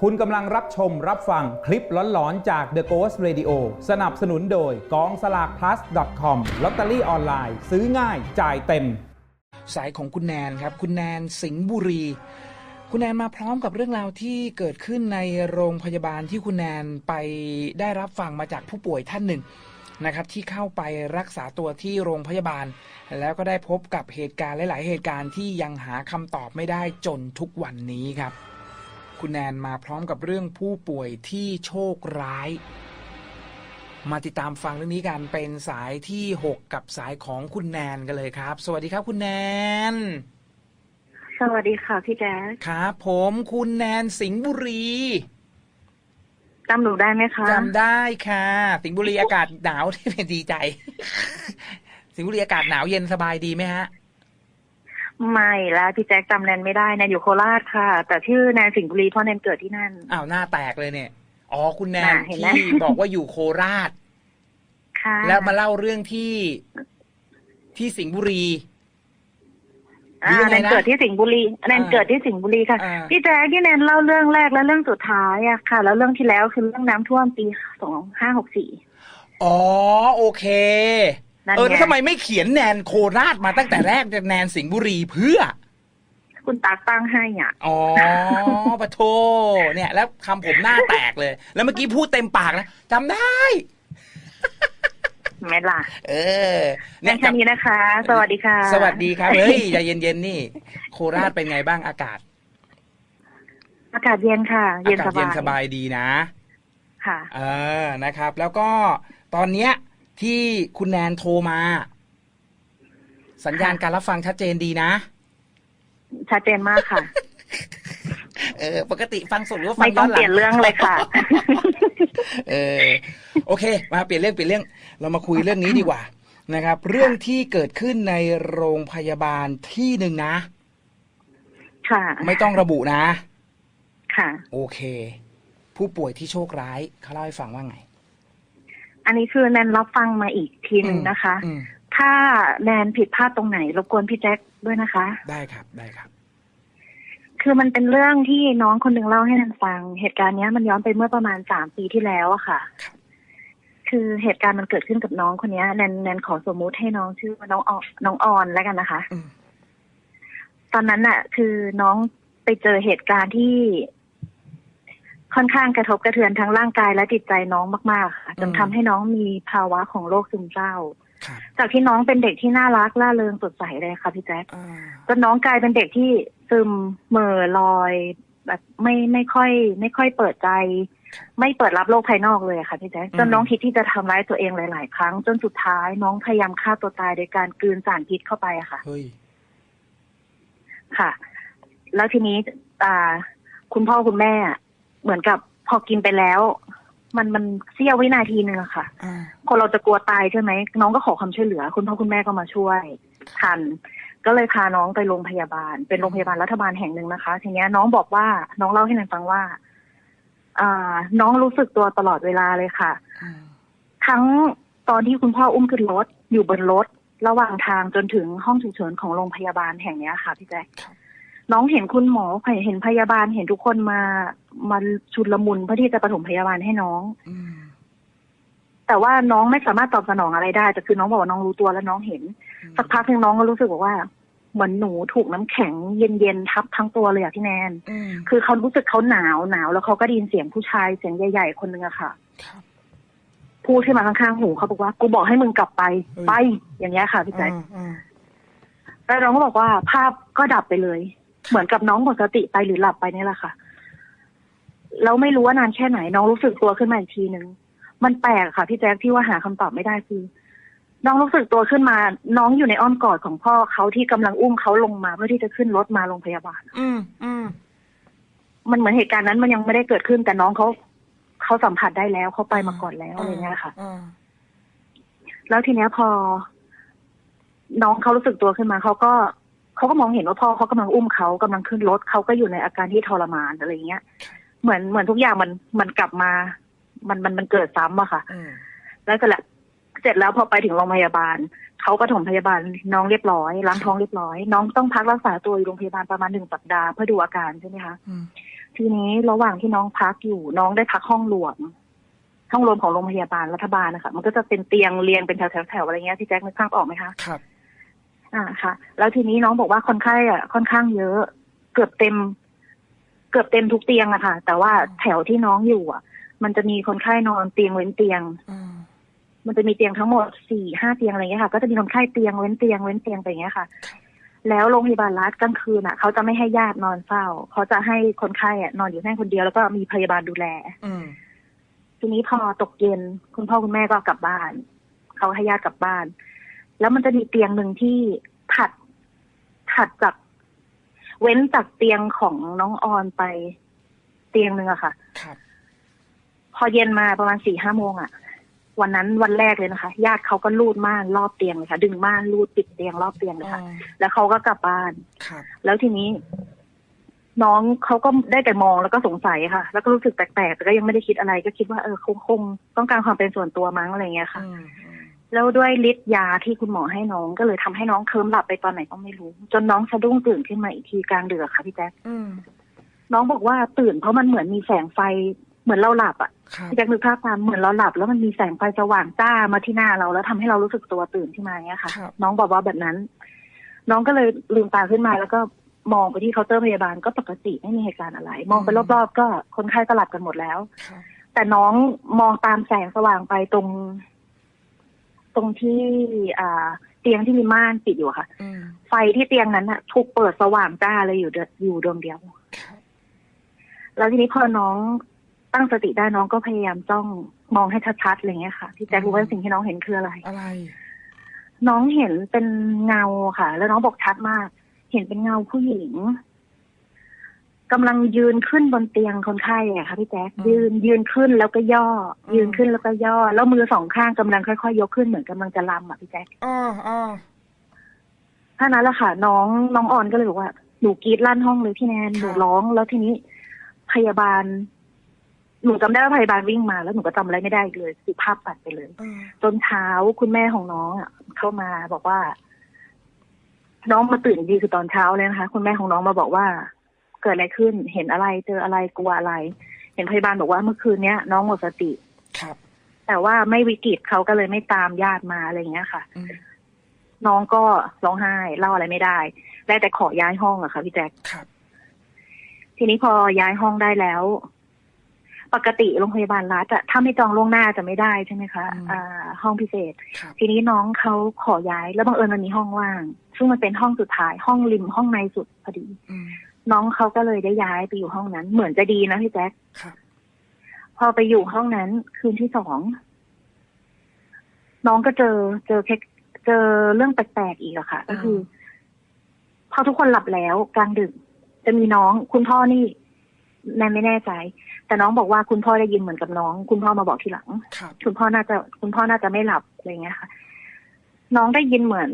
คุณกำลังรับชมรับฟังคลิปหลอนๆ จาก The Ghost Radio สนับสนุนโดยกองสลาก plus com ลอตเตอรี่ออนไลน์ ซื้อง่ายจ่ายเต็ม สายของคุณแนนครับ คุณแนนสิงห์บุรี คุณแนนมาพร้อมกับเรื่องราวที่เกิดขึ้นในโรงพยาบาลที่คุณแนนไปได้รับฟังมาจากผู้ป่วยท่านหนึ่งนะครับที่เข้าไปรักษาตัวที่โรงพยาบาล แล้วก็ได้พบกับเหตุการณ์หลาย ๆ เหตุการณ์ที่ยังหาคำตอบไม่ได้จนทุกวันนี้ครับ คุณแนนมาพร้อมกับเรื่องผู้ป่วยที่โชคร้าย มาติดตามฟังเรื่องนี้กันเป็นสายที่ 6 กับสายของคุณแนนกันเลยครับ สวัสดีครับคุณแนน สวัสดีค่ะพี่แจ๊คครับผมคุณแนนสิงห์บุรีจำหนูได้ไหมคะจำได้ค่ะ สิงห์บุรีอากาศหนาวที่เป็นดีใจ สิงห์บุรีอากาศหนาวเย็นสบายดีไหมฮะ ไม่แล้วพี่แจ๊คจำแนนไม่ได้แนนอยู่โคราชค่ะ แต่ชื่อแนนสิงห์บุรีเพราะแนนเกิดที่นั่น อ้าวหน้าแตกเลยเนี่ย อ๋อคุณแนนน่ะเห็นไหม ที่บอกว่าอยู่โคราช ค่ะแล้วมาเล่าเรื่องที่ที่สิงห์บุรีอ่าหรือยังแนไงนนะเกิดที่สิงห์บุรีแนนอ่า เกิดที่สิงห์บุรีค่ะ อ่าพี่แจ๊คที่แนนเล่าเรื่องแรกและเรื่องสุดท้ายอะค่ะ แล้วเรื่องที่แล้วคือเรื่องน้ำท่วมปีสองห้าหกสี่อ๋อโอเคนั่น เออไงแล้วทำไมไม่เขียนแนนโคราชมาตั้งแต่แรกจากแนนสิงห์บุรีเพื่อ คุณตากตั้งให้อะอ๋อปะโทเนี่ย แล้วคำผมหน้าแตกเลย แล้วเมื่อกี้พูดเต็มปากนะจำได้ไม่ล่ะ เออแค่นี้นะคะ สวัสดีค่ะ สวัสดีครับ เฮ้ยใจเย็นๆนี่ โคราชเป็นไงบ้างอากาศ อากาศเย็นค่ะ เย็นอากาสศเย็บานยสบายดีนะ ค่ะ เออนะครับ แล้วก็ตอนเนี้ย ที่คุณแนนโทรมา สัญญาณการรับฟังชัดเจนดีนะ ชัดเจนมากค่ะ เออ ปกติฟังสดหรือว่าฟัไม่งต้ย้อองนหลัเปลี่ยนเรื่องเลยค่ะ เออโอเค มาเปลี่ยนเรื่องเปลี่ยนเรื่อง เรามาคุยเรื่องนี้ดีกว่านะครับ เรื่องที่เกิดขึ้นในโรงพยาบาลที่หนึ่งนะ ค่ะไม่ต้องระบุนะ ค่ะ โอเค ผู้ป่วยที่โชคร้ายเขาเล่าให้ฟังว่าไง อันนี้คือแนนรับฟังมาอีกทีหนึ่งนะคะอืมถ้าแนนผิดพลาดตรงไหนรบกวนพี่แจ็คด้วยนะคะ ได้ครับได้ครับ คือมันเป็นเรื่องที่น้องคนหนึ่งเล่าให้แนนฟัง เหตุการณ์เนี้ยมันย้อนไปเมื่อประมาณสามปีที่แล้วอะค่ะครับคือเหตุการณ์มันเกิดขึ้นกับน้องคนเนี้ยแนนแนนขอสมมุติให้น้องชื่อว่าน้องออน้องออนแล้วกันนะคะอืมตอนนั้นน่ะ คือน้องไปเจอเหตุการณ์ที่ ค่อนข้างกระทบกระเทือนทั้งร่างกายและจิตใจน้องมากๆค่ะจนทำให้น้องมีภาวะของโรคซึมเศร้าครับจากที่น้องเป็นเด็กที่น่ารักล่าเริงสดใสเลยค่ะพี่แจ๊คอ่าจนน้องกลายเป็นเด็กที่ซึมเหม่อลอยแบบไม่ไม่ค่อย ไม่ค่อยเปิดใจ ไม่เปิดรับโลกภายนอกเลยอะค่ะพี่แจ๊คจนน้องคิดที่จะทำร้ายตัวเองหลาย ๆ ครั้ง จนสุดท้ายน้องพยายามฆ่าตัวตายโดยการกลืนสารพิษเข้าไปอะค่ะเฮ้ยค่ะ แล้วทีนี้อ่าคุณพ่อคุณแม่อะ เหมือนกับพอกินไปแล้ว มันมันเสี้ยววินาทีหนึ่งอะค่ะอ่าคนเราจะกลัวตายใช่ไหมน้องก็ขอความช่วยเหลือ คุณพ่อคุณแม่ก็มาช่วย ทัน ก็เลยพาน้องไปโรงพยาบาล เป็นโรงพยาบาลรัฐบาลแห่งหนึ่งนะคะ ทีเนี้ยน้องบอกว่าน้องเล่าให้นันฟังว่าอ่าน้องรู้สึกตัวตลอดเวลาเลยค่ะอืมทั้งตอนที่คุณพ่ออุ้มขึ้นรถอยู่บนรถ ระหว่างทางจนถึงห้องฉุกเฉินของโรงพยาบาลแห่งเนี้ยค่ะพี่แจ๊คครับ น้องเห็นคุณหมอเห็นพยาบาลเห็นทุกคนมามาชุดละมุนเพื่อที่จะปฐมพยาบาลให้น้องอืมแต่ว่าน้องไม่สามารถตอบสนองอะไรได้แต่คือน้องบอกว่าน้องรู้ตัวแล้วน้องเห็น สักพักหนึ่งน้องก็รู้สึกบอกว่า เหมือนหนูถูกน้ำแข็งเย็นๆทับทั้งตัวเลยอะพี่แนนอืมคือเขารู้สึกเขาหนาวหนาวแล้วเขาก็ได้ยินเสียงผู้ชายเสียงใหญ่ๆคนหนึ่งอะค่ะครับพูดขึ้นมาข้างๆหูเขาบอกว่ากูบอกให้มึงกลับไปเฮ้ยไปอย่างเงี้ยค่ะพี่แจ๊คอืมอืมแล้วน้องก็บอกว่าภาพก็ดับไปเลย เหมือนกับน้องหมดสติไปหรือหลับไปนี่แหละค่ะแล้วไม่รู้ว่านานแค่ไหน น้องรู้สึกตัวขึ้นมาอีกทีหนึ่งมันแปลกค่ะพี่แจ๊คที่ว่าหาคำตอบไม่ได้คือ น้องรู้สึกตัวขึ้นมา น้องอยู่ในอ้อมกอดของพ่อเขาที่กำลังอุ้มเขาลงมาเพื่อที่จะขึ้นรถมาโรงพยาบาล อืมอืมมันเหมือนเหตุการณ์นั้นมันยังไม่ได้เกิดขึ้น แต่น้องเขาเขาสัมผัสได้แล้วเขาไปมาก่อนแล้วอะไรเงี้ยค่ะอ่าแล้วทีเนี้ยพอ น้องเขารู้สึกตัวขึ้นมาเขาก็ เขาก็มองเห็นว่าพ่อเขากำลังอุ้มเขากำลังขึ้นรถเขาก็อยู่ในอาการที่ทรมานอะไรเงี้ย เหมือนเหมือนทุกอย่างมันมันกลับมา มันมันมันเกิดซ้ำอะค่ะอืมแล้วเสร็จแล้วเสร็จแล้วพอไปถึงโรงพยาบาลเขาก็ถมพยาบาลน้องเรียบร้อยล้างท้องเรียบร้อย น้องต้องพักรักษาตัวอยู่โรงพยาบาลประมาณหนึ่งสัปดาห์เพื่อดูอาการใช่ไหมคะอืมทีนี้ระหว่างที่น้องพักอยู่น้องได้พักห้องรวมห้องรวมของโรงพยาบาลรัฐบาลนะคะมันก็จะเป็นเตียงเรียงเป็นแถวๆๆอะไรเงี้ยพี่แจ๊คนึกภาพออกไหมคะครับ อ่าค่ะ แล้วทีนี้น้องบอกว่าคนไข้อะค่อนข้างเยอะ เกือบเต็ม เกือบเต็มทุกเตียงอะค่ะ แต่ว่าแถวที่น้องอยู่อะ มันจะมีคนไข้นอนเตียงเว้นเตียงอืมมันจะมีเตียงทั้งหมดสี่ห้าเตียงอะไรเงี้ยค่ะ ก็จะมีคนไข้เตียงเว้นเตียงเว้นเตียงไปอย่างเงี้ยค่ะ แล้วโรงพยาบาลรัฐกลางคืนอะเขาจะไม่ให้ญาตินอนเฝ้าเขาจะให้คนไข้อะนอนอยู่แค่คนเดียวแล้วก็มีพยาบาลดูแลอืมทีนี้พอตกเย็นคุณพ่อคุณแม่ก็กลับบ้านเขาให้ญาติกลับบ้าน แล้วมันจะมีเตียงหนึ่งที่ถัดถัดจากเว้นจากเตียงของน้องออนไปเตียงหนึ่งอะค่ะ ครับพอเย็นมาประมาณสี่ห้าโมงอะวันนั้นวันแรกเลยนะคะ ญาติเขาก็ลูดม่านรอบเตียงเลยค่ะ ดึงม่านลูดปิดเตียงรอบเตียงเลยค่ะอืมแล้วเขาก็กลับบ้าน ครับ แล้วทีนี้ น้องเขาก็ได้แต่มองแล้วก็สงสัยค่ะ แล้วก็รู้สึกแปลกๆแต่ก็ยังไม่ได้คิดอะไร ก็คิดว่าเออคงคงต้องการความเป็นส่วนตัวมั้งอะไรเงี้ยค่ะ อืมอืม แล้วด้วยฤทธิ์ยาที่คุณหมอให้น้องก็เลยทำให้น้องเคลิ้มหลับไปตอนไหนก็ไม่รู้ จนน้องสะดุ้งตื่นขึ้นมาอีกทีกลางดึกอะค่ะพี่แจ๊คอืมน้องบอกว่าตื่นเพราะมันเหมือนมีแสงไฟเหมือนเราหลับอะครับพี่แจ๊คนึกภาพตามเหมือนเราหลับ แล้วมันมีแสงไฟสว่างจ้ามาที่หน้าเราแล้วทำให้เรารู้สึกตัวตื่นขึ้นมาเนี้ยค่ะครับน้องบอกว่าแบบนั้น น้องก็เลยลืมตาขึ้นมาแล้วก็มองไปที่เคาน์เตอร์พยาบาลก็ปกติไม่มีเหตุการณ์อะไร มองไปรอบๆ ก็คนไข้ก็หลับกันหมดแล้วครับแต่น้องมองตามแสงสว่างไปตรง ตรงที่อ่าเตียงที่มีม่านปิดอยู่อะค่ะ อืมไฟที่เตียงนั้นอะถูกเปิดสว่างจ้าเลยอยู่เดอยู่ดวงเดียวครับแล้วทีนี้พอน้องตั้งสติได้น้องก็พยายามจ้องมองให้ชัดๆอะไรเงี้ยค่ะพี่แจ๊ครู้ว่าสิ่งที่น้องเห็นคืออะไร อะไร น้องเห็นเป็นเงาค่ะ แล้วน้องบอกชัดมาก เห็นเป็นเงาผู้หญิง กำลังยืนขึ้นบนเตียงคนไข้อะค่ะพี่แจ๊คอืมยืนยืนขึ้นแล้วก็ย่ออมยืนขึ้นแล้วก็ย่อ แล้วมือสองข้างกำลังค่อยๆยกขึ้นเหมือนกำลังจะลำอะพี่แจ๊คอ๋ออ๋อเท่านั้นแหละค่ะ น้องน้องออนก็เลยบอกว่าหนูกรีดลั่นห้องเลยพี่แนนหนูร้องแล้วทีนี้พยาบาลหนูจำได้ว่าพยาบาลวิ่งมาแล้วหนูก็จำอะไรไม่ได้อีกเลยคือภาพตัดไปเลยอืมจนเช้าคุณแม่ของน้องอะเข้ามาบอกว่า น้องมาตื่นอีกทีคือตอนเช้าเลยนะคะ คุณแม่ของน้องมาบอกว่า เกิดอะไรขึ้น เห็นอะไรเจออะไรกลัวอะไร เห็นพยาบาลบอกว่าเมื่อคืนเนี้ยน้องหมดสติครับ แต่ว่าไม่วิกฤตเขาก็เลยไม่ตามญาติมาอะไรอย่างเงี้ยค่ะอืมน้องก็ร้องไห้เล่าอะไรไม่ได้ได้แต่ขอย้ายห้องอะค่ะพี่แจ๊คครับทีนี้พอย้ายห้องได้แล้ว ปกติโรงพยาบาลรัฐอะถ้าไม่จองล่วงหน้าจะไม่ได้ใช่ไหมคะอืมอ่าห้องพิเศษครับทีนี้น้องเขาขอย้ายแล้วบังเอิญมันมีห้องว่าง ซึ่งมันเป็นห้องสุดท้ายห้องริมห้องในสุดพอดีอืม น้องเขาก็เลยได้ย้ายไปอยู่ห้องนั้น เหมือนจะดีนะพี่แจ๊คครับพอไปอยู่ห้องนั้น คืนที่สองน้องก็เจอเจอแค่เจอเรื่องแปลกๆอีกอะค่ะ ก็คือ พอทุกคนหลับแล้วกลางดึกจะมีน้อง คุณพ่อนี่แนนไม่แน่ใจ แต่น้องบอกว่าคุณพ่อได้ยินเหมือนกับน้อง คุณพ่อมาบอกทีหลังครับคุณพ่อน่าจะ คุณพ่อน่าจะไม่หลับอะไรเงี้ยค่ะ น้องได้ยินเหมือน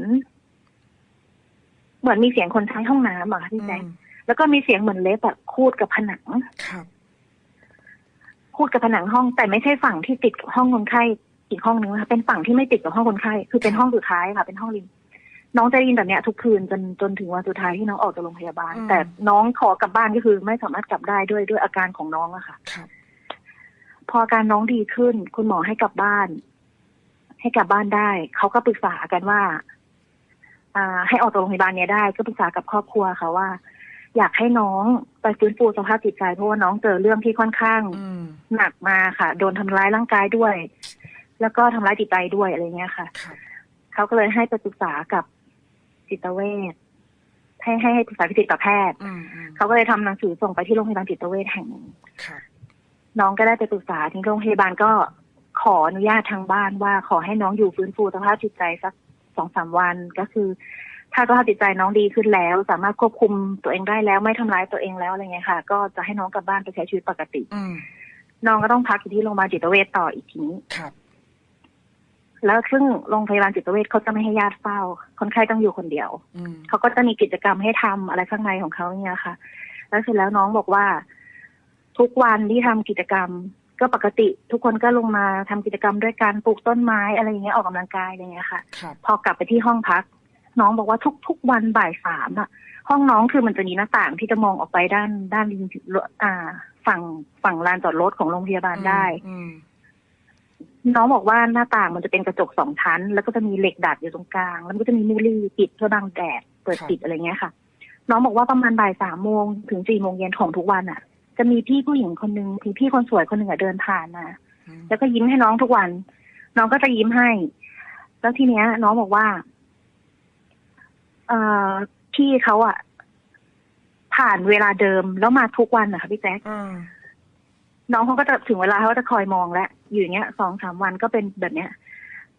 เหมือนมีเสียงคนใช้ห้องน้ำอะค่ะพี่แจ๊คอืม แล้วก็มีเสียงเหมือนเล็บแบบคูดกับผนังครับคูดกับผนังห้อง แต่ไม่ใช่ฝั่งที่ติดกับห้องคนไข้อีกห้องนึงนะคะเป็นฝั่งที่ไม่ติดกับห้องคนไข้คือเป็นห้องสุดท้ายค่ะ เป็นห้องริมน้องจะได้ยินแบบเนี้ยทุกคืนจนจนถึงวันสุดท้ายที่น้องออกจากโรงพยาบาลอืมแต่น้องขอกลับบ้านก็คือไม่สามารถกลับได้ด้วยด้วยอาการของน้องอะค่ะครับพออาการน้องดีขึ้น คุณหมอให้กลับบ้าน ให้กลับบ้านได้เขาก็ปรึกษากันว่า อ่า ให้ออกจากโรงพยาบาลเนี้ยได้ ก็ปรึกษากับครอบครัวค่ะว่า อยากให้น้องไปฟื้นฟูสภาพจิตใจเพราะว่าน้องเจอเรื่องที่ค่อนข้างอืมหนักมาค่ะ โดนทำร้ายร่างกายด้วย แล้วก็ทำร้ายจิตใจด้วยอะไรเงี้ยค่ะครับเขาก็เลยให้ไปปรึกษากับจิตเวชให้ให้ให้ปรึกษากับจิตแพทย์อืมอืมเขาก็เลยทำหนังสือส่งไปที่โรงพยาบาลจิตเวชแห่งหนึ่งครับน้องก็ได้ไปปรึกษาที่โรงพยาบาลก็ขออนุญาตทางบ้านว่าขอให้น้องอยู่ฟื้นฟูสภาพจิตใจสักสองสามวันก็คือ ถ้าสภาพจิตใจน้องดีขึ้นแล้ว สามารถควบคุมตัวเองได้แล้วไม่ทำร้ายตัวเองแล้วอะไรเงี้ยค่ะ ก็จะให้น้องกลับบ้านไปใช้ชีวิตปกติอืมน้องก็ต้องพักอยู่ที่โรงพยาบาลจิตเวชต่ออีกทีนี้ครับแล้วซึ่งโรงพยาบาลจิตเวชเขาจะไม่ให้ญาติเฝ้า คนไข้ต้องอยู่คนเดียวอืมเขาก็จะมีกิจกรรมให้ทำอะไรข้างในของเขาเนี่ยค่ะ แล้วเสร็จแล้วน้องบอกว่า ทุกวันที่ทำกิจกรรม ก็ปกติ ทุกคนก็ลงมาทำกิจกรรมด้วยการปลูกต้นไม้อะไรอย่างเงี้ยออกกำลังกายอะไรอย่างเงี้ยค่ะครับพอกลับไปที่ห้องพัก น้องบอกว่าทุกๆวันบ่ายสามอะ ห้องน้องคือมันจะมีหน้าต่างที่จะมองออกไปด้านด้านริมอ่า ฝั่งฝั่งลานจอดรถของโรงพยาบาลได้อืมน้องบอกว่าหน้าต่างมันจะเป็นกระจกสองชั้น แล้วก็จะมีเหล็กดัดอยู่ตรงกลาง แล้วมันก็จะมีมูลี่ปิดเพื่อบังแดดเปิดปิดอะไรเงี้ยค่ะ น้องบอกว่าประมาณบ่ายสามโมงถึงสี่โมงเย็นของทุกวันอะ จะมีพี่ผู้หญิงคนหนึ่งพี่พี่คนสวยคนหนึ่งอะเดินผ่านมาอืมแล้วก็ยิ้มให้น้องทุกวัน น้องก็จะยิ้มให้ แล้วทีเนี้ย น้องบอกว่า เอ่อพี่เขาอะผ่านเวลาเดิมแล้วมาทุกวันนะคะพี่แจ๊คอืมน้องเขาก็จะถึงเวลาเขาก็จะคอยมองแล้วอยู่อย่างเงี้ยสองสามวันก็เป็นแบบเนี้ย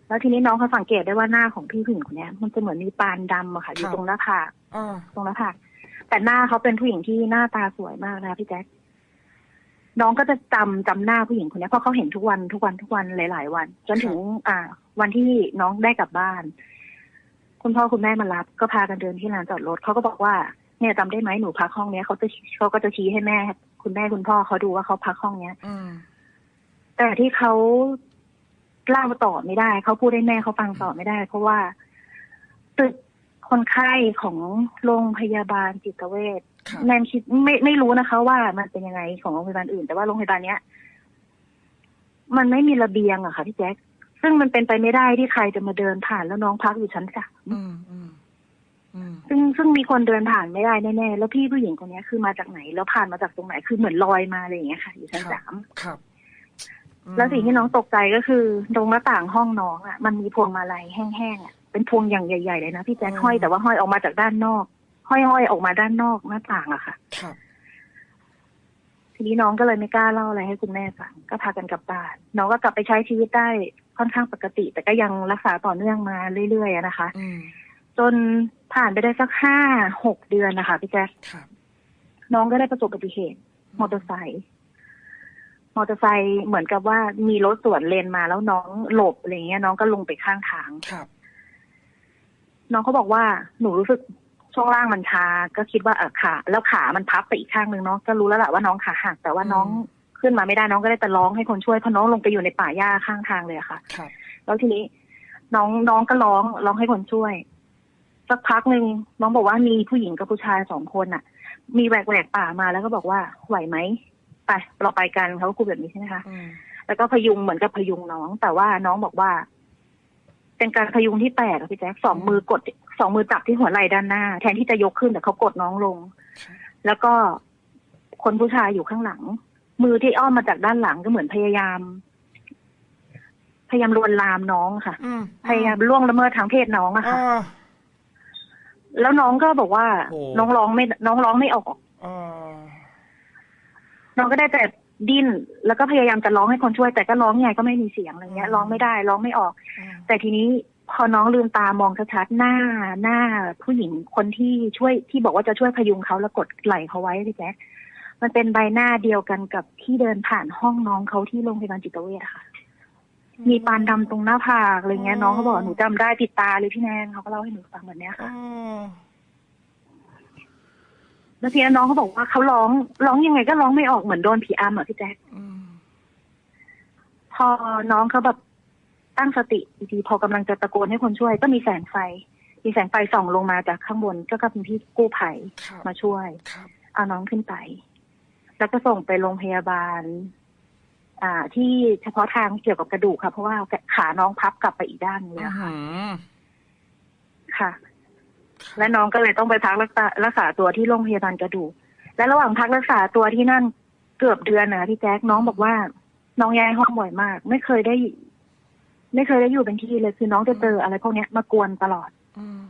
แล้วทีนี้น้องเขาสังเกตได้ว่าหน้าของพี่ผู้หญิงคนเนี้ย มันจะเหมือนมีปานดำอะค่ะ อยู่ตรงหน้าผากอ่าตรงหน้าผากแต่หน้าเขาเป็นผู้หญิงที่หน้าตาสวยมากนะคะพี่แจ๊คน้องก็จะจำจำหน้าผู้หญิงคนเนี้ยเพราะเขาเห็นทุกวันทุกวันทุกวันหลาย ๆ วัน จนถึง อ่า วันที่น้องได้กลับบ้าน คุณพ่อคุณแม่มารับ ก็พากันเดินที่ลานจอดรถเขาก็บอกว่าเนี่ยจำได้ไหมหนูพักห้องเนี้ยเขาจะเขาก็จะชี้ให้แม่ คุณแม่คุณพ่อเขาดูว่าเขาพักห้องเนี้ยอืมแต่ที่เขาเล่าต่อไม่ได้เขาพูดให้แม่เขาฟังต่อไม่ได้ เพราะว่าตึกคนไข้ของโรงพยาบาลจิตเวชครับแนนคิดไม่ไม่รู้นะคะ ว่ามันเป็นยังไงของโรงพยาบาลอื่น แต่ว่าโรงพยาบาลเนี้ย มันไม่มีระเบียงอะค่ะพี่แจ๊ค ซึ่งมันเป็นไปไม่ได้ที่ใครจะมาเดินผ่านแล้วน้องพักอยู่ชั้นสามอืมอืมอืมซึ่งซึ่งมีคนเดินผ่านไม่ได้แน่ๆแล้วพี่ผู้หญิงคนเนี้ยคือมาจากไหน แล้วผ่านมาจากตรงไหนคือเหมือนลอยมาอะไรอย่างเงี้ยค่ะอยู่ชั้นสามครับอืมแล้วสิ่งที่น้องตกใจก็คือตรงหน้าต่างห้องน้องอะ มันมีพวงมาลัยแห้งๆอะเป็นพวงอย่างใหญ่ๆเลยนะพี่แจ๊คห้อยแต่ว่าห้อยออกมาจากด้านนอก ห้อยๆออกมาด้านนอกหน้าต่างอะค่ะครับทีนี้น้องก็เลยไม่กล้าเล่าอะไรให้คุณแม่ฟังก็พากันกลับบ้าน น้องก็กลับไปใช้ชีวิตได้ค่อนข้างปกติ แต่ก็ยังรักษาต่อเนื่องมาเรื่อยๆอะนะคะอืมจนผ่านไปได้สักห้าหกเดือนนะคะพี่แจ๊คครับน้องก็ได้ประสบอุบัติเหตุมอเตอร์ไซค์มอเตอร์ไซค์เหมือนกับว่ามีรถสวนเลนมาแล้วน้องหลบอะไรเงี้ย น้องก็ลงไปข้างทางครับ น้องเขาบอกว่าหนูรู้สึกช่วงล่างมันชา ก็คิดว่าเออขาแล้วขามันพับไปอีกข้างหนึ่งเนาะก็รู้แล้วแหละว่าน้องขาหักแต่ว่าน้อง ขึ้นมาไม่ได้น้องก็ได้แต่ร้องให้คนช่วยเพราะน้องลงไปอยู่ในป่าหญ้าข้างทางเลยอะค่ะครับแล้วทีนี้น้องน้องก็ร้องร้องให้คนช่วย สักพักหนึ่งน้องบอกว่ามีผู้หญิงกับผู้ชายสองคนน่ะ มีแหวกแหวกป่ามาแล้วก็บอกว่าไหวไหมไปเราไปกันเขาก็พูดแบบนี้ใช่ไหมคะอืมแล้วก็พยุงเหมือนกับพยุงน้อง แต่ว่าน้องบอกว่า เป็นการพยุงที่แปลกอะพี่แจ๊คสองมือกดสองมือจับที่หัวไหล่ด้านหน้า แทนที่จะยกขึ้นแต่เขากดน้องลงครับแล้วก็คนผู้ชายอยู่ข้างหลัง มือที่อ้อมมาจากด้านหลังก็เหมือนพยายาม พยายามลวนลามน้องค่ะอืมพยายามล่วงละเมิดทางเพศน้องอะอ่าค่ะ แล้วน้องก็บอกว่าโอ้น้องร้องไม่ น้องร้องไม่ออกอ่าน้องก็ได้แต่ดิ้นแล้วก็พยายามจะร้องให้คนช่วย แต่ก็ร้องไงก็ไม่มีเสียงอะไรเงี้ยร้องไม่ได้ร้องไม่ออกอ่าแต่ทีนี้พอน้องลืมตามองชัดๆหน้าหน้าผู้หญิงคนที่ช่วยที่บอกว่าจะช่วยพยุงเขาแล้วกดไหล่เขาไว้พี่แจ๊ค มันเป็นใบหน้าเดียวกันกับที่เดินผ่านห้องน้องเขาที่โรงพยาบาลจิตเวชอะค่ะ มีปานดำตรงหน้าผากอะไรเงี้ยน้องเขาบอกหนูจำได้ติดตาเลยพี่แนนเขาก็เล่าให้หนูฟังแบบเนี้ยค่ะอ่าแล้วทีนี้น้องเขาบอกว่าเขาร้องร้องยังไงก็ร้องไม่ออกเหมือนโดนผีอำอะพี่แจ๊คอืมพอน้องเขาแบบตั้งสติดีๆพอกำลังจะตะโกนให้คนช่วย ก็มีแสงไฟ มีแสงไฟส่องลงมาจากข้างบนก็กลายเป็นพี่กู้ภัยครับมาช่วยครับเอาน้องขึ้นไป แล้วก็ส่งไปโรงพยาบาล อ่า ที่เฉพาะทางเกี่ยวกับกระดูกค่ะ เพราะว่าขาน้องพับกลับไปอีกด้านหนึงอืแล้วค่ะมค่ะ และน้องก็เลยต้องไปพักรักษารักษาตัวที่โรงพยาบาลกระดูก และระหว่างพักรักษาตัวที่นั่นเกือบเดือนนะพี่แจ๊คน้องบอกว่า น้องย้ายห้องบ่อยมาก ไม่เคยได้ ไม่เคยได้อยู่เป็นที่เลยคือน้องจะเจออะไรพวกเนี้ยมากวนตลอดอืม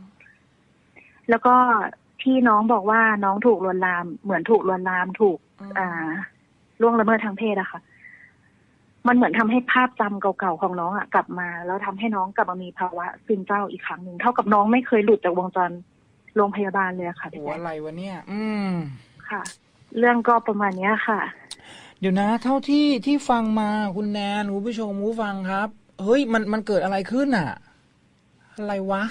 แล้วก็ที่น้องบอกว่าน้องถูกลวนลาม เหมือนถูกลวนลามถูก อ่าล่วงละเมิดทางเพศอะค่ะ มันเหมือนทำให้ภาพจำเก่าๆของน้องอะกลับมา แล้วทำให้น้องกลับมามีภาวะซึมเศร้าอีกครั้งหนึ่งเท่ากับน้องไม่เคยหลุดจากวงจรโรงพยาบาลเลยอะค่ะพี่หัวแจ๊คอะไรวะเนี่ย อืมค่ะ เรื่องก็ประมาณเนี้ยค่ะ เดี๋ยวนะ เท่าที่ที่ฟังมาคุณแนนคุณผู้ชมผู้ฟังครับ เฮ้ยมันมันเกิดอะไรขึ้นอะอะไรวะ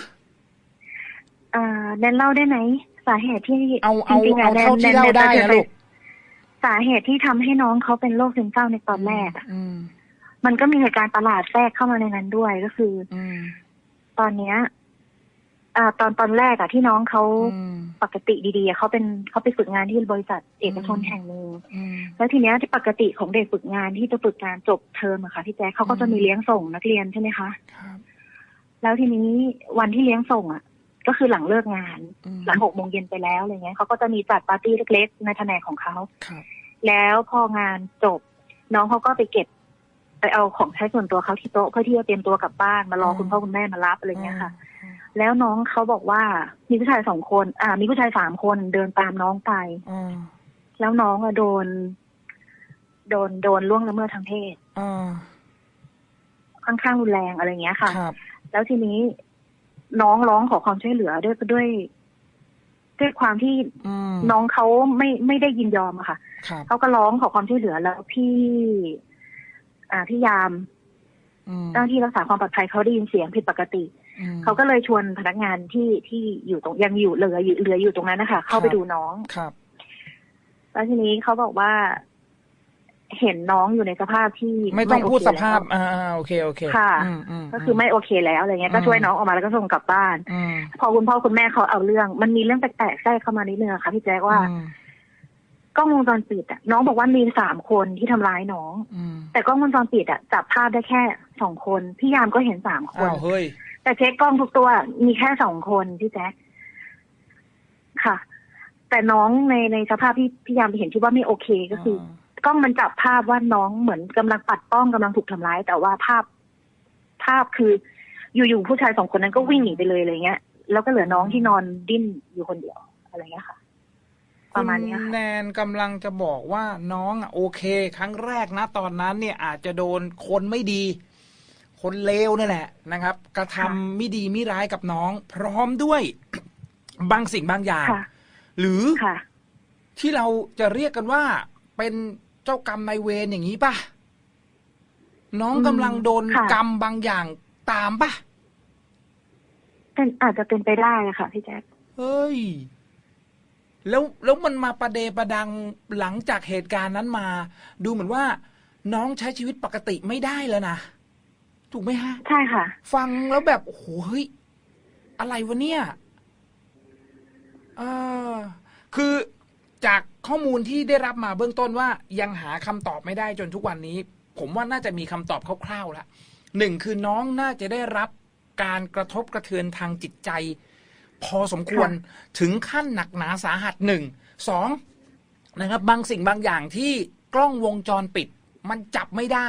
อ่าแนนเล่าได้ไหมสาเหตุที่เอาเอาจริงๆะเอาแนนเท่าที่แนนเล่าได้แนจนะลูก สาเหตุที่ทำให้น้องเขาเป็นโรคซึมเศร้าในตอนแรกอะอืมมันก็มีเหตุการณ์ประหลาดแทรกเข้ามาในนั้นด้วยก็คือ อืมตอนเนี้ยอ่าตอนตอนแรกอะที่น้องเขาอืมปกติดีๆอะเขาเป็นเขาไปฝึกงานที่บริษัทเอกชนแห่งหนึ่งอืมแล้วทีเนี้ยที่ปกติของเด็กฝึกงานที่จะฝึกงานจบเทอมอะค่ะพี่แจ๊คเขาก็จะมีเลี้ยงส่งนักเรียนใช่ไหมคะครับแล้วทีนี้วันที่เลี้ยงส่งอะ ก็คือหลังเลิกงานอืมหลังหกโมงเย็นไปแล้วอะไรเงี้ยเขาก็จะมีจัดปาร์ตี้เล็กๆ ในแผนกของเขาครับแล้วพองานจบ น้องเขาก็ไปเก็บ ไปเอาของใช้ส่วนตัวเขาที่โต๊ะเพื่อที่จะเตรียมตัวกลับบ้านมารอคุณพ่อคุณแม่มารับอะไรเงี้ยค่ะ แล้วน้องเขาบอกว่ามีผู้ชายสองคน อ่า มีผู้ชายสามคนเดินตามน้องไปอืมแล้วน้องอะโดน โดนโดนล่วงละเมิดทางเพศอ่าค่อนข้างรุนแรงอะไรเงี้ยค่ะครับแล้วทีนี้ น้องร้องขอความช่วยเหลือด้วยด้วยด้วยความที่อืมน้องเขาไม่ไม่ได้ยินยอมอะค่ะครับเขาก็ร้องขอความช่วยเหลือแล้วพี่ อ่าพี่ยามอืมเจ้าหน้าที่รักษาความปลอดภัยเขาได้ยินเสียงผิดปกติอืมเขาก็เลยชวนพนักงานที่ที่อยู่ตรงยังอยู่เหลืออยู่เหลืออยู่ตรงนั้นนะคะเข้าไปครับดูน้องครับ แล้วทีนี้เขาบอกว่า เห็นน้องอยู่ในสภาพที่ไม่ต้องโเคพูดสภาพแล้วอ่าอ่าโอเคโอเคค่ะอืมอืมก็คือไม่โอเคแล้วอะไรเงี้ยก็อืมช่วยน้องออกมาแล้วก็ส่งกลับบ้านอืมพอคุณพ่อคุณแม่เขาเอาเรื่อง มันมีเรื่องแปลกๆแทรกเข้ามานิดนึงอะค่ะพี่แจ๊คว่าอืมกล้องวงจรปิดอะน้องบอกว่ามีสามคนที่ทำร้ายน้องอืมแต่กล้องวงจรปิดอะจับภาพได้แค่สองคนพี่ยามก็เห็นสามคนอ้าวเฮ้ยแต่เช็คกล้องทุกตัวมีแค่สองคนพี่แจ๊คค่ะ แต่น้องในในสภาพที่พี่ยามเห็นที่ว่าไม่โอเคก็คืออ กล้องมันจับภาพว่าน้องเหมือนกำลังปัดป้องกำลังถูกทำร้าย แต่ว่าภาพ ภาพคืออยู่ๆผู้ชายสองคนนั้นก็วิ่งหนีไปเลยอะไรเงี้ย แล้วก็เหลือน้องที่นอนดิ้นอยู่คนเดียวอะไรเงี้ยค่ะ ประมาณเนี้ยคุณค่ะแนนกำลังจะบอกว่าน้องอะโอเค ครั้งแรกนะตอนนั้นเนี่ยอาจจะโดนคนไม่ดี คนเลวนั่นแหละนะครับ กระทำค่ะไม่ดีไม่ร้ายกับน้อง พร้อมด้วยบางสิ่งบางอย่างค่ะหรือค่ะที่เราจะเรียกกันว่าเป็นเจ้ากรรมนายเวรอย่างนี้ป่ะ น้องอืมกำลังโดนค่ะกรรมบางอย่างตามป่ะเป็นอาจจะเป็นไปได้อะค่ะพี่แจ๊คเฮ้ย แล้วแล้วมันมาประเดประดังหลังจากเหตุการณ์นั้นมา ดูเหมือนว่า น้องใช้ชีวิตปกติไม่ได้แล้วนะ ถูกไหมฮะ ใช่ค่ะ ฟังแล้วแบบโอ้โหเฮ้ย อะไรวะเนี่ยเออคือจาก ข้อมูลที่ได้รับมาเบื้องต้นว่ายังหาคำตอบไม่ได้จนทุกวันนี้ ผมว่าน่าจะมีคำตอบคร่าวๆแล้วหนึ่งคือน้องน่าจะได้รับการกระทบกระเทือนทางจิตใจ พอสมควรถึงขั้นหนักหนาสาหัสหนึ่งสองนะครับ บางสิ่งบางอย่างที่กล้องวงจรปิด มันจับไม่ได้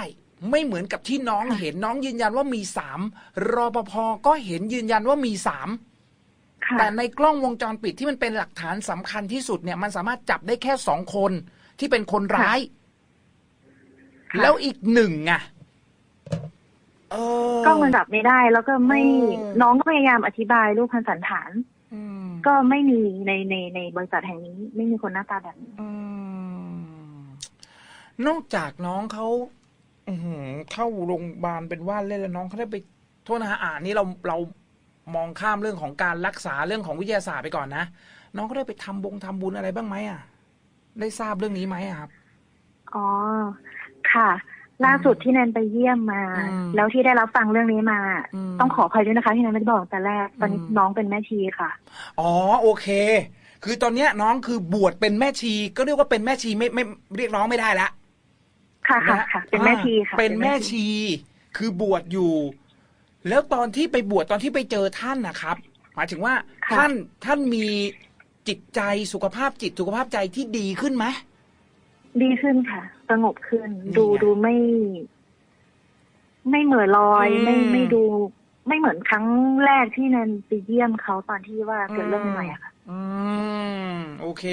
ไม่เหมือนกับที่น้องค่ะเห็นน้องยืนยันว่ามีสามรอปภก็เห็นยืนยันว่ามีสามค่ะ แต่ในกล้องวงจรปิดที่มันเป็นหลักฐานสำคัญที่สุดเนี่ย มันสามารถจับได้แค่สองคนที่เป็นคนร้ายค่ะแล้วอีกหนึ่งอะเออกล้องมันจับไม่ได้ แล้วก็ไม่เออน้องก็พยายามอธิบายรูปพันสันฐานอืมก็ไม่มีในในในบริษัทแห่งนี้ ไม่มีคนหน้าตาแบบนี้อืมนอกจากน้องเขาอื้อหือเข้าโรงพยาบาลเป็นว่าเล่นแล้วน้องเขาได้ไปโทษนะฮะอ่านนี่เราเรา มองข้ามเรื่องของการรักษาเรื่องของวิทยาศาสตร์ไปก่อนนะน้องเขาได้ไปทำบงทำบุญอะไรบ้างไหมอะ ได้ทราบเรื่องนี้ไหมอะครับ อ๋อ ค่ะ ล่าสุดที่แนนไปเยี่ยมมาอืมแล้วที่ได้รับฟังเรื่องนี้มาอืมต้องขออภัยด้วยนะคะที่แนนไม่ได้บอกแต่แรก ตอนนี้อืมน้องเป็นแม่ชีค่ะ อ๋อ โอเค คือตอนเนี้ยน้องคือบวชเป็นแม่ชี ก็เรียกว่าเป็นแม่ชีไม่ไม่เรียกน้องไม่ได้ละ ค่ะค่ะนะค่ะ เป็นแม่ชีค่ะ เป็นแม่ชี คือบวชอยู่ แล้วตอนที่ไปบวชตอนที่ไปเจอท่านนะครับ หมายถึงว่าค่ะ ท่านท่านมีจิตใจสุขภาพจิตสุขภาพใจที่ดีขึ้นไหม ดีขึ้นค่ะ สงบขึ้นนี่ดูไงดูไม่ ไม่เหม่อลอย อืมไม่ไม่ดู ไม่เหมือนครั้งแรกที่แนนไปเยี่ยมเขาตอนที่ว่าเกิดเรื่องใหม่ๆอะค่ะ อืมโอเค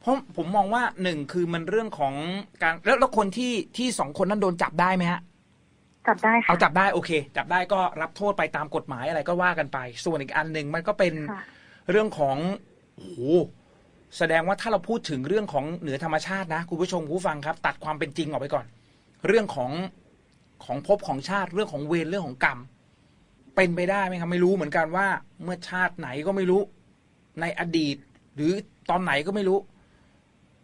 เพราะผมมองว่าหนึ่งคือมันเรื่องของการแล้วแล้วคนที่ที่สองคนนั้นโดนจับได้ไหมฮะ จับได้ค่ะเอาจับได้โอเค จับได้ก็รับโทษไปตามกฎหมายอะไรก็ว่ากันไป ส่วนอีกอันหนึ่งมันก็เป็นค่ะ เรื่องของโอ้โหแสดงว่าถ้าเราพูดถึงเรื่องของเหนือธรรมชาตินะคุณผู้ชมคุณผู้ฟังครับ ตัดความเป็นจริงออกไปก่อน เรื่องของของภพของชาติเรื่องของเวรเรื่องของกรรม เป็นไปได้ไหมครับ ไม่รู้เหมือนกันว่า เมื่อชาติไหนก็ไม่รู้ ในอดีต หรือตอนไหนก็ไม่รู้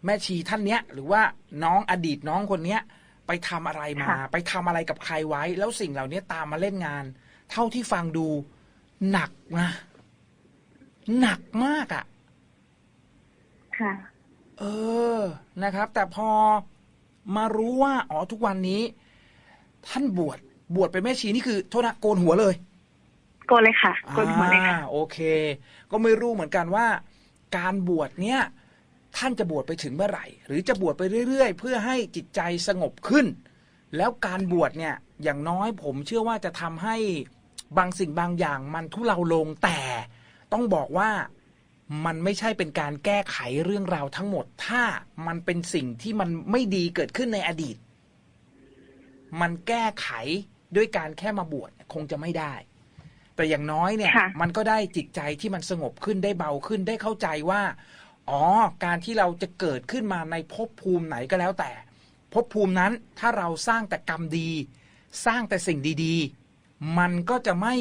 แม่ชีท่านเนี้ย หรือว่าน้องอดีตน้องคนเนี้ย ไปทำอะไรมาค่ะไปทำอะไรกับใครไว้ แล้วสิ่งเหล่านี้ตามมาเล่นงาน เท่าที่ฟังดูหนักนะหนักมากอะ่ะ ค่ะ เออนะครับ แต่พอมารู้ว่า อ๋อทุกวันนี้ ท่านบวชบวชเป็นแม่ชีนี่คือโทษนะโกนหัวเลย โกนเลยค่ะโกนหัวเลยค่ะอ่าโอเค ก็ไม่รู้เหมือนกันว่า การบวชเนี่ย ท่านจะบวชไปถึงเมื่อไหร่ หรือจะบวชไปเรื่อย ๆ เพื่อให้จิตใจสงบขึ้น แล้วการบวชเนี่ยอย่างน้อยผมเชื่อว่าจะทำให้บางสิ่งบางอย่างมันทุเลาลงแต่ต้องบอกว่ามันไม่ใช่เป็นการแก้ไขเรื่องราวทั้งหมด ถ้ามันเป็นสิ่งที่มันไม่ดีเกิดขึ้นในอดีต มันแก้ไขด้วยการแค่มาบวชคงจะไม่ได้ แต่อย่างน้อยเนี่ยค่ะมันก็ได้จิตใจที่มันสงบขึ้นได้เบาขึ้นได้เข้าใจว่า อ๋อ การที่เราจะเกิดขึ้นมาในภพภูมิไหนก็แล้วแต่ภพภูมินั้นถ้าเราสร้างแต่กรรมดี สร้างแต่สิ่งดีๆ มันก็จะไม่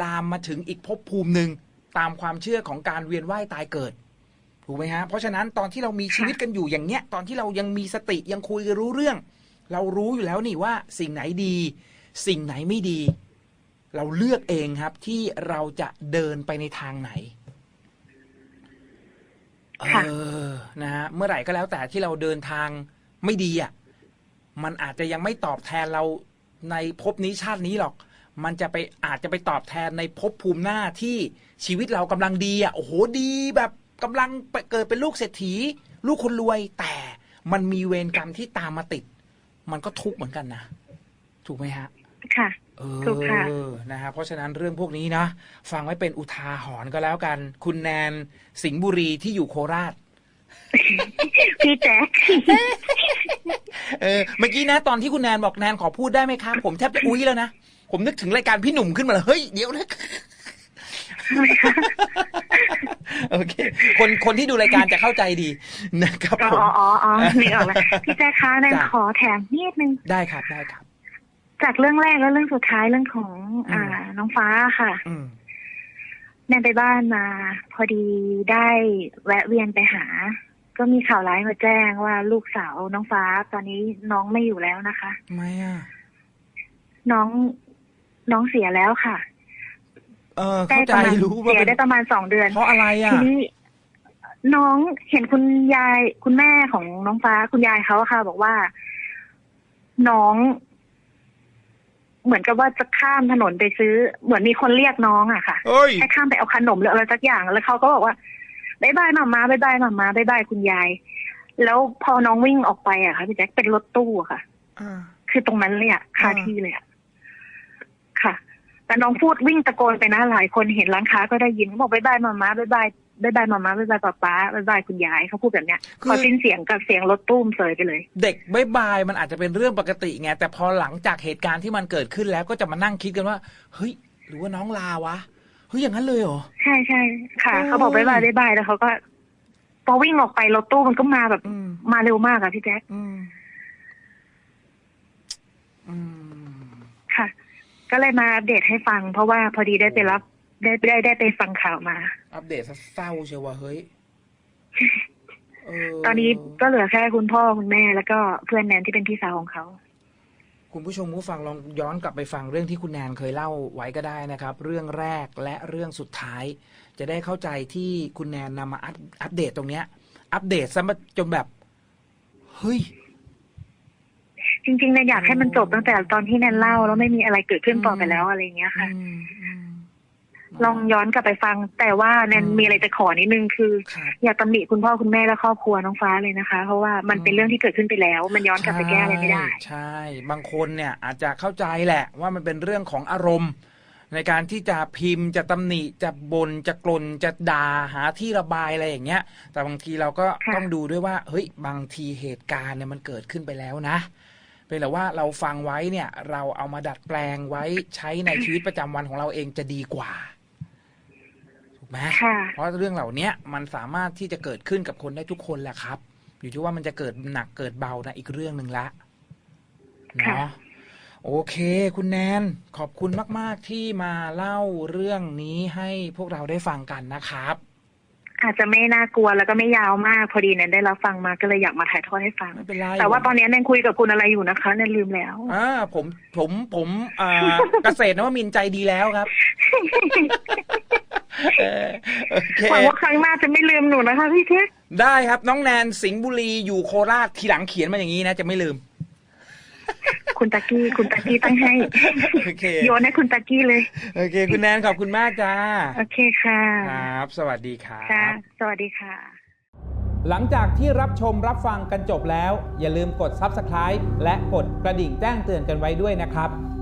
ลามมาถึงอีกภพภูมิหนึ่งตามความเชื่อของการเวียนว่ายตายเกิดถูกไหมฮะเพราะฉะนั้นตอนที่เรามีชีวิตกันอยู่อย่างเนี้ย ตอนที่เรายังมีสติยังคุยกันรู้เรื่อง เรารู้อยู่แล้วนี่ว่าสิ่งไหนดี สิ่งไหนไม่ดี เราเลือกเองครับที่เราจะเดินไปในทางไหน เออนะฮะเมื่อไหร่ก็แล้วแต่ที่เราเดินทางไม่ดีอะมันอาจจะยังไม่ตอบแทนเราในภพนี้ชาตินี้หรอก มันจะไปอาจจะไปตอบแทนในภพภูมิหน้าที่ชีวิตเรากำลังดีอะโอ้โหดีแบบกำลังไปเกิดเป็นลูกเศรษฐี ลูกคนรวย แต่มันมีเวรกรรมที่ตามมาติด มันก็ทุกข์เหมือนกันนะถูกไหมฮะ ค่ะเอถูกค่ะอนะฮะเพราะฉะนั้นเรื่องพวกนี้นะ ฟังไว้เป็นอุทาหรณ์ก็แล้วกัน คุณแนนสิงห์บุรีที่อยู่โคราชพี่แจ๊คเออเมื่อกี้นะ ตอนที่คุณแนนบอกแนนขอพูดได้ไหมครับผมแทบจะอุ้ยแล้วนะ ผมนึกถึงรายการพี่หนุ่มขึ้นมาเลยเฮ้ยเดี๋ยวนะโอเค คนคนที่ดูรายการจะเข้าใจดีนะครับอ๋อผมอ๋ออ๋ออ๋อนึกออกแล้วพี่แจ๊คคะแนนจ้ะขอแถมนิดนึงได้ครับได้ครับ จากเรื่องแรกแล้วเรื่องสุดท้ายเรื่องของอืมอ่า น้องฟ้าค่ะอืมแนนไปบ้านมา พอดีได้แวะเวียนไปหา ก็มีข่าวร้ายมาแจ้งว่าลูกสาวน้องฟ้าตอนนี้น้องไม่อยู่แล้วนะคะทำไมอะน้องน้องเสียแล้วค่ะ เออได้เข้าใจประมาณรู้ว่าเสียเป็นได้ประมาณสองเดือน เพราะอะไรอะทีนี้น้องเห็นคุณยายคุณแม่ของน้องฟ้าคุณยายเขาอะค่ะ บอกว่า น้อง เหมือนกับว่าจะข้ามถนนไปซื้อ เหมือนมีคนเรียกน้องอะค่ะเอ้ยให้ข้ามไปเอาขนมหรืออะไรสักอย่าง แล้วเขาก็บอกว่าบายบายหมามาบายบายหมามาบายบายคุณยาย แล้วพอน้องวิ่งออกไปอะค่ะพี่แจ๊คเป็นรถตู้อะค่ะอ่าคือตรงนั้นเลยอะคาอ่าที่เลยอะค่ะแต่น้องพูดวิ่งตะโกนไปนะหลายคนเห็นร้านค้าก็ได้ยินเขาบอกบายบายหมามาบายบาย บายบายหมามาบายบายป๊าป๊าบายบายคุณยายเขาพูดแบบเนี้ยพอสิ้นเสียงกับเสียงรถตู้มเสยไปเลย เด็กบายบายมันอาจจะเป็นเรื่องปกติไงแต่พอหลังจากเหตุการณ์ที่มันเกิดขึ้นแล้วก็จะมานั่งคิดกันว่า เฮ้ย หรือว่าน้องลาวะเฮ้ยอย่างนั้นเลยเหรอใช่ใช่ค่ะโอ้ยเขาบอกบายบายบายบายแล้วเขาก็ พอวิ่งออกไปรถตู้มันก็มาแบบอืมมาเร็วมากอะพี่แจ๊คอืมอืมค่ะ ก็เลยมาอัปเดตให้ฟัง เพราะว่าพอดีได้ไปรับ ได้ได้ได้ไปฟังข่าวมา อัปเดตซะเศร้าเชียวว่าเฮ้ยเตอนนี้ก็เหลือแค่คุณพ่อคุณแม่แล้วก็เพื่อนแนนที่เป็นพี่สาวของเขา คุณผู้ชมผู้ฟังลองย้อนกลับไปฟังเรื่องที่คุณแนนเคยเล่าไว้ก็ได้นะครับ เรื่องแรกและเรื่องสุดท้าย จะได้เข้าใจที่คุณแนนนำมาอัปอัปเดตตรงเนี้ย อัปเดตซะมาจนแบบเฮ้ยจริงๆแนนอยากให้มันจบตั้งแต่ตอนที่แนนเล่าแล้วไม่มีอะไรเกิดขึ้นต่อไปอืมแล้วอะไรอย่างเงี้ยค่ะอืมอืม ลองย้อนกลับไปฟัง แต่ว่าแนนอืมมีอะไรจะขอนิดนึงคือครับอย่าตำหนิคุณพ่อคุณแม่และครอบครัวน้องฟ้าเลยนะคะ เพราะว่ามันเป็นอืมเรื่องที่เกิดขึ้นไปแล้ว มันย้อนกลับไปแก้อะไรไม่ได้ใช่ใช่ บางคนเนี่ยอาจจะเข้าใจแหละว่ามันเป็นเรื่องของอารมณ์ ในการที่จะพิมพ์จะตำหนิจะบน่นจะกลนจะด่าหาที่ระบายอะไรอย่างเงี้ย แต่บางทีเราก็ค่ะต้องดูด้วยว่าเฮ้ยบางทีเหตุการณ์เนี่ยมันเกิดขึ้นไปแล้วนะเป็นแต่ว่าเราฟังไว้เนี่ย เราเอามาดัดแปลงไว้ใช้ในชีวิตประจำวันของเราเองจะดีกว่าถูก ไหมค่ะเพราะเรื่องเหล่าเนี้ยมันสามารถที่จะเกิดขึ้นกับคนได้ทุกคนแหละครับ อยู่ที่ว่ามันจะเกิดหนักเกิดเบานะอีกเรื่องหนึ่งละค่ะเนาะโอเค คุณแนนขอบคุณมาก ๆ ที่มาเล่าเรื่องนี้ให้พวกเราได้ฟังกันนะครับ อาจจะไม่น่ากลัวแล้วก็ไม่ยาวมากพอดีแนนได้รับฟังมาก็เลยอยากมาถ่ายทอดให้ฟังไม่เป็นไรแต่ว่าตอนนี้แนนคุยกับคุณอะไรอยู่นะคะแนนลืมแล้วอ่าผมผมผมอ่าเกษตรนวมินทร์ใจดีแล้วครับเออโอเค หวังว่าครั้งหน้าจะไม่ลืมหนูนะคะพี่เช็คได้ครับ น้องแนนสิงห์บุรีอยู่โคราชทีหลังเขียนมาอย่างนี้นะจะไม่ลืม คุณตะกี้คุณตะกี้ตั้งให้โอเคโยนให้คุณตะกี้เลย โอเค คุณแนนขอบคุณมากจ้าโอเคค่ะครับ สวัสดีครัค่ะบสวัสดีค่ะ หลังจากที่รับชมรับฟังกันจบแล้ว อย่าลืมกด Subscribe และกดกระดิ่งแจ้งเตือนกันไว้ด้วยนะครับข